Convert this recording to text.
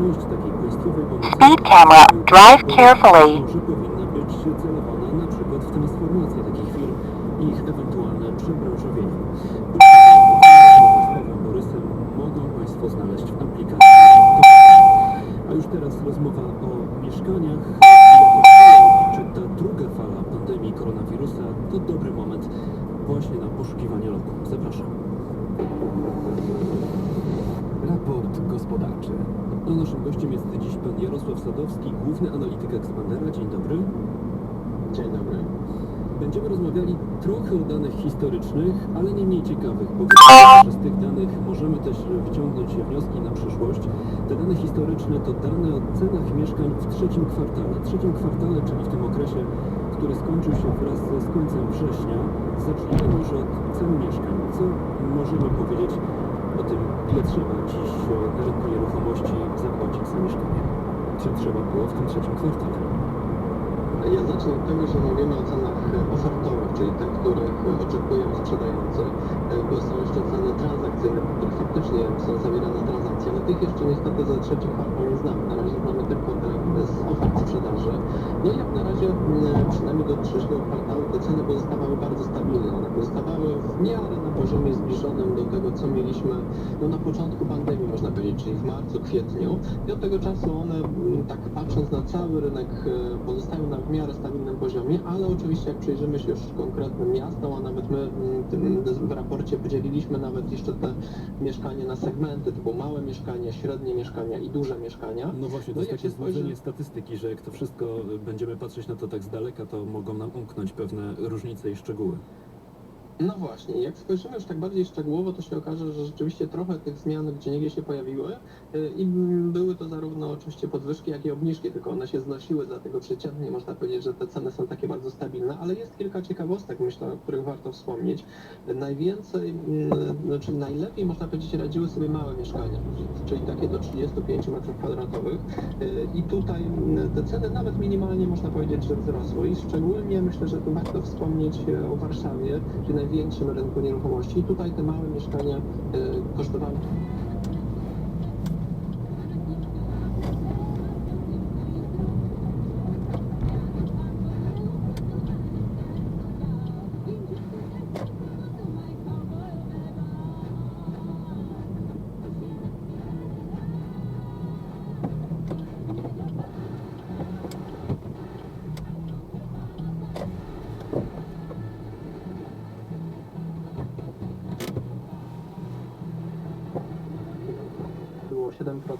część takiej państwowej pomocy Speed camera. Drive carefully. może powinna być celowana na przykład w transformację takich firm i ich ewentualne przebranżowienie. Z Pawłem Borysem mogą Państwo znaleźć w aplikacji. A już teraz rozmowa o mieszkaniach. Czy ta druga fala pandemii koronawirusa to dobry moment właśnie na poszukiwanie lokum? Zapraszam. Raport gospodarczy. A naszym gościem jest dziś pan Jarosław Sadowski, główny analityk Expandera. Dzień dobry. Dzień dobry. Będziemy rozmawiali trochę o danych historycznych, ale nie mniej ciekawych, bo z tych danych możemy też wyciągnąć wnioski na przyszłość. Te dane historyczne to dane o cenach mieszkań w trzecim kwartale. Trzecim kwartale, czyli w tym okresie, który skończył się wraz z końcem września. Zacznijmy może od cen mieszkań. Co możemy powiedzieć o tym, ile trzeba dziś na rynku nieruchomości zapłacić za mieszkanie? Czy trzeba było w tym trzecim kwartale? Ja zacznę od tego, że mówimy o cenach ofertowych, czyli tych, których oczekują sprzedający, bo są jeszcze ceny transakcyjne, po których faktycznie są zawierane transakcje, ale tych jeszcze niestety za trzeci kwartał nie znamy. Na razie znamy tylko te z ofert sprzedaży. No i jak na razie, mm, przynajmniej do trzeciego kwartału, te ceny pozostawały bardzo stabilne. One pozostawały w miarę na poziomie zbliżonym do tego, co mieliśmy no, na początku pandemii, można powiedzieć, czyli w marcu, kwietniu. I od tego czasu one, mm, tak patrząc na cały rynek, e, pozostają na w miarę stabilnym poziomie, ale oczywiście jak przyjrzymy się już konkretnym miastom, a nawet my mm, w raporcie podzieliliśmy nawet jeszcze te mieszkania na segmenty, typu małe mieszkania, średnie mieszkania i duże mieszkania. No właśnie, to No jest takie się spojrzy- złożenie statystyki, że jak to wszystko y, będziemy patrzeć na to tak z daleka, to mogą nam umknąć pewne różnice i szczegóły. No właśnie, jak spojrzymy już tak bardziej szczegółowo, to się okaże, że rzeczywiście trochę tych zmian gdzie niegdzie się pojawiły y, i były to zarówno oczywiście podwyżki, jak i obniżki, tylko one się znosiły, dlatego przeciętnie. Można powiedzieć, że te ceny są takie bardzo stabilne, ale jest kilka ciekawostek, myślę, o których warto wspomnieć. Najwięcej, mm, znaczy najlepiej można powiedzieć radziły sobie małe mieszkania, czyli takie do 35 m2 y, i tutaj mm, te ceny nawet minimalnie można powiedzieć, że wzrosły. I szczególnie myślę, że tu warto wspomnieć e, o Warszawie, czyli największym rynku nieruchomości. Tutaj te małe mieszkania e, kosztowały 7%.